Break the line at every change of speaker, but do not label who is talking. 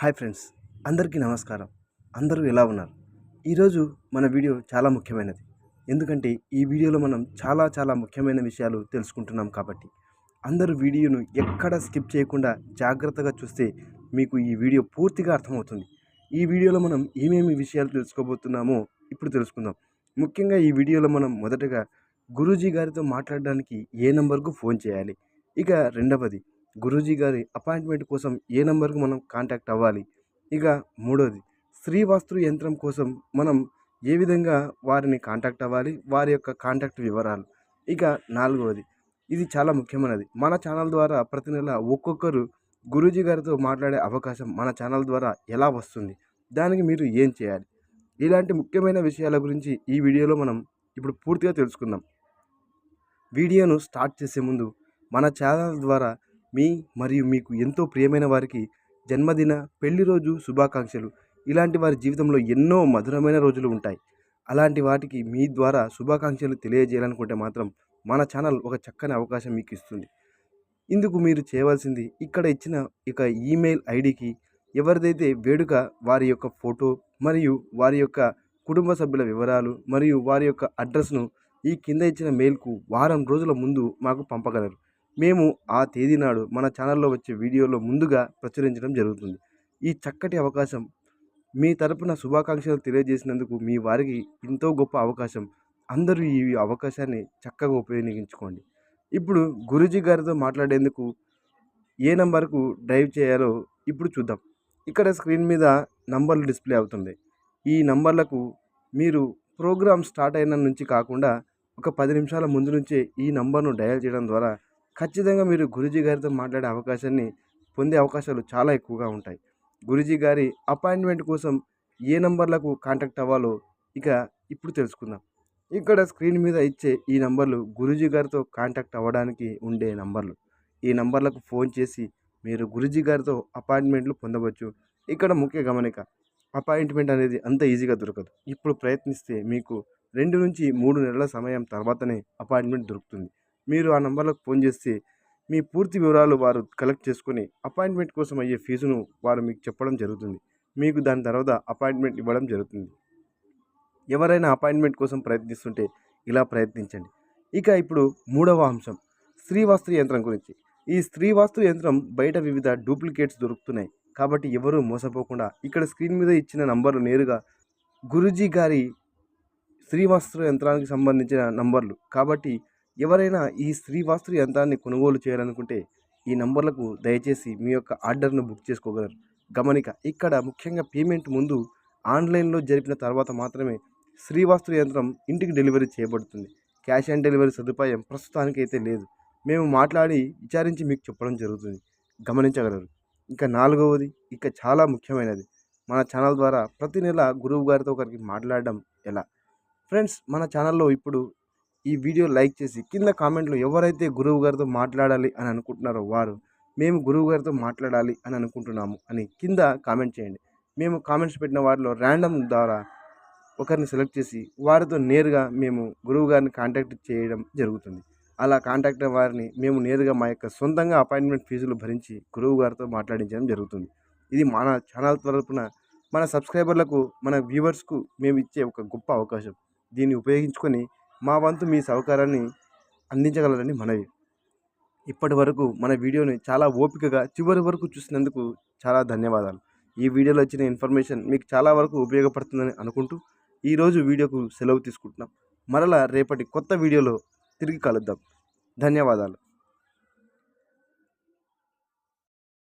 Hi friends అందరికీ నమస్కారం. అందరూ ఎలా ఉన్నారు? ఈరోజు మన వీడియో చాలా ముఖ్యమైనది. ఎందుకంటే ఈ వీడియోలో మనం చాలా చాలా ముఖ్యమైన విషయాలు తెలుసుకుంటున్నాం కాబట్టి. అందరూ వీడియోను ఎక్కడ స్కిప్ చేయకుండా జాగ్రత్తగా చూస్తే మీకు ఈ వీడియో పూర్తిగా అర్థమవుతుంది. ఈ వీడియోలో మనం ఏమేమి విషయాలు తెలుసుకోబోతున్నామో ఇప్పుడు తెలుసుకుందాం. ముఖ్యంగా ఈ వీడియోలో మనం మొదటగా గురూజీ గారితో మాట్లాడడానికి ఏ నంబర్కు ఫోన్ చేయాలి? ఇక రెండవది గురూజీ గారి అపాయింట్మెంట్ కోసం ఏ నంబర్కు మనం కాంటాక్ట్ అవ్వాలి? ఇక మూడవది శ్రీవాస్తు యంత్రం కోసం మనం ఏ విధంగా వారిని కాంటాక్ట్ అవ్వాలి? వారి యొక్క కాంటాక్ట్ వివరాలు. ఇక నాలుగవది ఇది చాలా ముఖ్యమైనది. మన ఛానల్ ద్వారా ప్రతి నెల ఒక్కొక్కరు గురూజీ గారితో మాట్లాడే అవకాశం మన ఛానల్ ద్వారా ఎలా వస్తుంది? దానికి మీరు ఏం చేయాలి? ఇలాంటి ముఖ్యమైన విషయాల గురించి ఈ వీడియోలో మనం ఇప్పుడు పూర్తిగా తెలుసుకుందాం. వీడియోను స్టార్ట్ చేసే ముందు మన ఛానల్ ద్వారా మీ మరియు మీకు ఎంతో ప్రియమైన వారికి జన్మదిన పెళ్ళి రోజు శుభాకాంక్షలు. ఇలాంటి వారి జీవితంలో ఎన్నో మధురమైన రోజులు ఉంటాయి. అలాంటి వాటికి మీ ద్వారా శుభాకాంక్షలు తెలియజేయాలనుకుంటే మాత్రం మన ఛానల్ ఒక చక్కని అవకాశం మీకు ఇస్తుంది. ఇందుకు మీరు చేయవలసింది ఇక్కడ ఇచ్చిన ఇక ఈమెయిల్ ఐడికి ఎవరిదైతే వేడుక వారి యొక్క ఫోటో మరియు వారి యొక్క కుటుంబ సభ్యుల వివరాలు మరియు వారి యొక్క అడ్రస్ను ఈ కింద ఇచ్చిన మెయిల్కు వారం రోజుల ముందు మాకు పంపగలరు. మేము ఆ తేదీ నాడు మన ఛానల్లో వచ్చే వీడియోలో ముందుగా ప్రచురించడం జరుగుతుంది. ఈ చక్కటి అవకాశం మీ తరపున శుభాకాంక్షలు తెలియజేసినందుకు మీ వారికి ఎంతో గొప్ప అవకాశం. అందరూ ఈ అవకాశాన్ని చక్కగా ఉపయోగించుకోండి. ఇప్పుడు గురూజీ గారితో మాట్లాడేందుకు ఏ నంబర్కు డ్రైవ్ చేయాలో ఇప్పుడు చూద్దాం. ఇక్కడ స్క్రీన్ మీద నంబర్లు డిస్ప్లే అవుతుంది. ఈ నంబర్లకు మీరు ప్రోగ్రామ్ స్టార్ట్ అయిన నుంచి కాకుండా ఒక పది నిమిషాల ముందు నుంచే ఈ నంబర్ను డయల్ చేయడం ద్వారా ఖచ్చితంగా మీరు గురూజీ గారితో మాట్లాడే అవకాశాన్ని పొందే అవకాశాలు చాలా ఎక్కువగా ఉంటాయి. గురూజీ గారి అపాయింట్మెంట్ కోసం ఏ నంబర్లకు కాంటాక్ట్ అవ్వాలో ఇక ఇప్పుడు తెలుసుకుందాం. ఇక్కడ స్క్రీన్ మీద ఇచ్చే ఈ నంబర్లు గురూజీ గారితో కాంటాక్ట్ అవ్వడానికి ఉండే నంబర్లు. ఈ నంబర్లకు ఫోన్ చేసి మీరు గురూజీ గారితో అపాయింట్మెంట్లు పొందవచ్చు. ఇక్కడ ముఖ్య గమనిక అపాయింట్మెంట్ అనేది అంత ఈజీగా దొరకదు. ఇప్పుడు ప్రయత్నిస్తే మీకు రెండు నుంచి మూడు నెలల సమయం తర్వాతనే అపాయింట్మెంట్ దొరుకుతుంది. మీరు ఆ నంబర్లకు ఫోన్ చేస్తే మీ పూర్తి వివరాలు వారు కలెక్ట్ చేసుకొని అపాయింట్మెంట్ కోసం అయ్యే ఫీజును వారు మీకు చెప్పడం జరుగుతుంది. మీకు దాని తర్వాత అపాయింట్మెంట్ ఇవ్వడం జరుగుతుంది. ఎవరైనా అపాయింట్మెంట్ కోసం ప్రయత్నిస్తుంటే ఇలా ప్రయత్నించండి. ఇక ఇప్పుడు మూడవ అంశం స్త్రీవాస్తు యంత్రం గురించి. ఈ స్త్రీవాస్తు యంత్రం బయట వివిధ డూప్లికేట్స్ దొరుకుతున్నాయి. కాబట్టి ఎవరూ మోసపోకుండా ఇక్కడ స్క్రీన్ మీద ఇచ్చిన నంబర్లు నేరుగా గురూజీ గారి శ్రీవాస్తు యంత్రానికి సంబంధించిన నంబర్లు కాబట్టి ఎవరైనా ఈ శ్రీవాస్తు యంత్రాన్ని కొనుగోలు చేయాలనుకుంటే ఈ నంబర్లకు దయచేసి మీ యొక్క ఆర్డర్ను బుక్ చేసుకోగలరు. గమనిక ఇక్కడ ముఖ్యంగా పేమెంట్ ముందు ఆన్లైన్లో జరిపిన తర్వాత మాత్రమే శ్రీవాస్తు యంత్రం ఇంటికి డెలివరీ చేయబడుతుంది. క్యాష్ ఆన్ డెలివరీ సదుపాయం ప్రస్తుతానికైతే లేదు. మేము మాట్లాడి విచారించి మీకు చెప్పడం జరుగుతుంది. గమనించగలరు. ఇంకా నాలుగవది ఇక చాలా ముఖ్యమైనది. మన ఛానల్ ద్వారా ప్రతి నెల గురువు గారితో ఒకరికి మాట్లాడడం ఎలా? ఫ్రెండ్స్ మన ఛానల్లో ఇప్పుడు ఈ వీడియో లైక్ చేసి కింద కామెంట్లో ఎవరైతే గురువు గారితో మాట్లాడాలి అని అనుకుంటున్నారో వారు మేము గురువు గారితో మాట్లాడాలి అని అనుకుంటున్నాము అని కింద కామెంట్ చేయండి. మేము కామెంట్స్ పెట్టిన వారిలో ర్యాండమ్ ద్వారా ఒకరిని సెలెక్ట్ చేసి వారితో నేరుగా మేము గురువు గారిని కాంటాక్ట్ చేయడం జరుగుతుంది. అలా కాంటాక్ట్ అయిన వారిని మేము నేరుగా మా యొక్క సొంతంగా అపాయింట్మెంట్ ఫీజులు భరించి గురువు గారితో మాట్లాడించడం జరుగుతుంది. ఇది మన ఛానల్ తరపున మన సబ్స్క్రైబర్లకు మన వ్యూవర్స్కు మేము ఇచ్చే ఒక గొప్ప అవకాశం. దీన్ని ఉపయోగించుకొని మా వంతు మీ సహకారాన్ని అందించగలరని మనవి. ఇప్పటి వరకు మన వీడియోని చాలా ఓపికగా చివరి వరకు చూసినందుకు చాలా ధన్యవాదాలు. ఈ వీడియోలో వచ్చిన ఇన్ఫర్మేషన్ మీకు చాలా వరకు ఉపయోగపడుతుందని అనుకుంటూ ఈరోజు వీడియోకు సెలవు తీసుకుంటున్నాం. మరలా రేపటి కొత్త వీడియోలో తిరిగి కలుద్దాం. ధన్యవాదాలు.